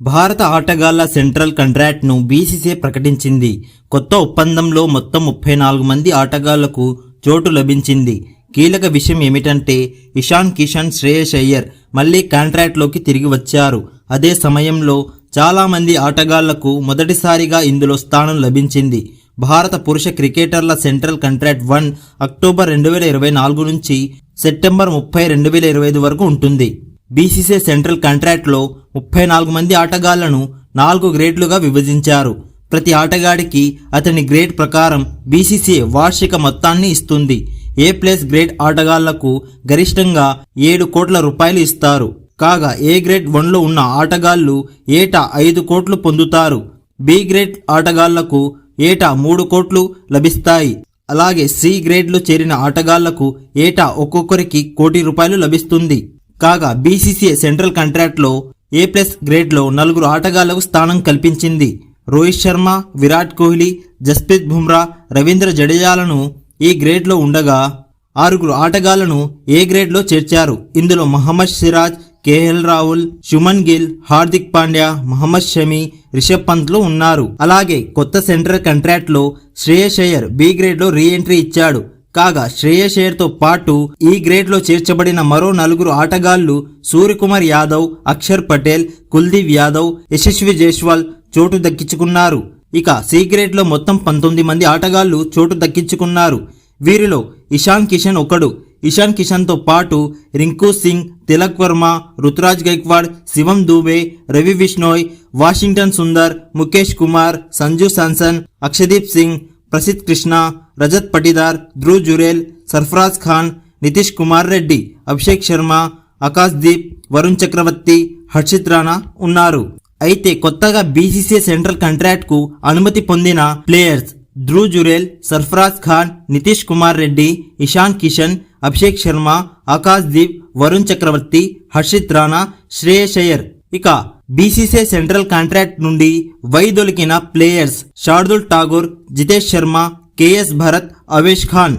భారత ఆటగాళ్ళ central కాంట్రాక్ట్ను BCC ప్రకటించింది. కొత్త ఒప్పందంలో మొత్తం ముప్పై నాలుగు మంది ఆటగాళ్ళకు చోటు లభించింది. కీలక విషయం ఏమిటంటే ఇషాన్ కిషన్ శ్రేయస్ అయ్యర్ మళ్ళీ కాంట్రాక్ట్లోకి తిరిగి వచ్చారు. అదే సమయంలో చాలామంది ఆటగాళ్ళకు మొదటిసారిగా ఇందులో స్థానం లభించింది. భారత పురుష క్రికెటర్ల సెంట్రల్ కాంట్రాక్ట్ వన్ అక్టోబర్ రెండు వేల ఇరవై నాలుగు నుంచి సెప్టెంబర్ ముప్పై రెండు వేల ఇరవై ఐదు వరకు ఉంటుంది. బీసీసీ సెంట్రల్ కాంట్రాక్ట్లో ముప్పై నాలుగు మంది ఆటగాళ్ళను నాలుగు గ్రేడ్లుగా విభజించారు. ప్రతి ఆటగాడికి అతని గ్రేడ్ ప్రకారం బీసీసీ వార్షిక మొత్తాన్ని ఇస్తుంది. ఏ ప్లస్ గ్రేడ్ ఆటగాళ్ళకు గరిష్టంగా ఏడు కోట్ల రూపాయలు ఇస్తారు. కాగా ఏ గ్రేడ్ వన్లో ఉన్న ఆటగాళ్ళు ఏటా ఐదు కోట్లు పొందుతారు. బి గ్రేడ్ ఆటగాళ్ళకు ఏటా మూడు కోట్లు లభిస్తాయి. అలాగే సి గ్రేడ్లో చేరిన ఆటగాళ్ళకు ఏటా ఒక్కొక్కరికి కోటి రూపాయలు లభిస్తుంది. కాగా బీసీసీఏ సెంట్రల్ కాంట్రాక్ట్లో ఏ ప్లస్ గ్రేడ్లో నలుగురు ఆటగాళ్ళకు స్థానం కల్పించింది? రోహిత్ శర్మ విరాట్ కోహ్లీ జస్ప్రీత్ బుమ్రా రవీంద్ర జడేజాలను ఈ గ్రేడ్లో ఉండగా ఆరుగురు ఆటగాళ్ళను ఏ గ్రేడ్లో చేర్చారు? ఇందులో మహమ్మద్ సిరాజ్ కేఎల్ రాహుల్ శుమన్ గిల్ హార్దిక్ పాండ్యా మహమ్మద్ షమి రిషబ్ పంత్లు ఉన్నారు. అలాగే కొత్త సెంట్రల్ కంట్రాక్ట్లో శ్రేయస్ అయ్యర్ బి గ్రేడ్లో రీ ఎంట్రీ ఇచ్చాడు. కాగా శ్రేయస్ అయ్యర్ పాటు ఈ గ్రేడ్లో చేర్చబడిన మరో నలుగురు ఆటగాళ్ళు సూర్యకుమార్ యాదవ్ అక్షర్ పటేల్ కుల్దీప్ యాదవ్ యశస్వి జైస్వాల్ చోటు దక్కించుకున్నారు. ఇక సి గ్రేడ్లో మొత్తం పంతొమ్మిది మంది ఆటగాళ్ళు చోటు దక్కించుకున్నారు. వీరిలో ఇషాన్ కిషన్ ఒకడు. ఇషాన్ కిషన్తో పాటు రింకు సింగ్ తిలక్ వర్మ రుతురాజ్ గైక్వాడ్ శివం దూబే రవి విష్ణోయ్ వాషింగ్టన్ సుందర్ ముఖేష్ కుమార్ సంజు సాన్సన్ అక్షదీప్ సింగ్ ప్రసిద్ కృష్ణ రజత్ పటిదార్ ధ్రువ్ జురేల్ సర్ఫరాజ్ ఖాన్ నితీష్ కుమార్ రెడ్డి అభిషేక్ శర్మ ఆకాశ్ దీప్ వరుణ్ చక్రవర్తి హర్షిత్ రాణా ఉన్నారు. అయితే కొత్తగా బీసీసీ సెంట్రల్ కాంట్రాక్ట్కు అనుమతి పొందిన ప్లేయర్స్ ధ్రువ్ జురేల్ సర్ఫరాజ్ ఖాన్ నితీష్ కుమార్ రెడ్డి ఇషాన్ కిషన్ అభిషేక్ శర్మ ఆకాశ్ దీప్ వరుణ్ చక్రవర్తి హర్షిత్ రాణా శ్రేయస్ అయ్యర్. ఇక బీసీసీ సెంట్రల్ కాంట్రాక్ట్ నుండి వైదొలికిన players Shardul Thakur Jitesh Sharma K S Bharat Avesh Khan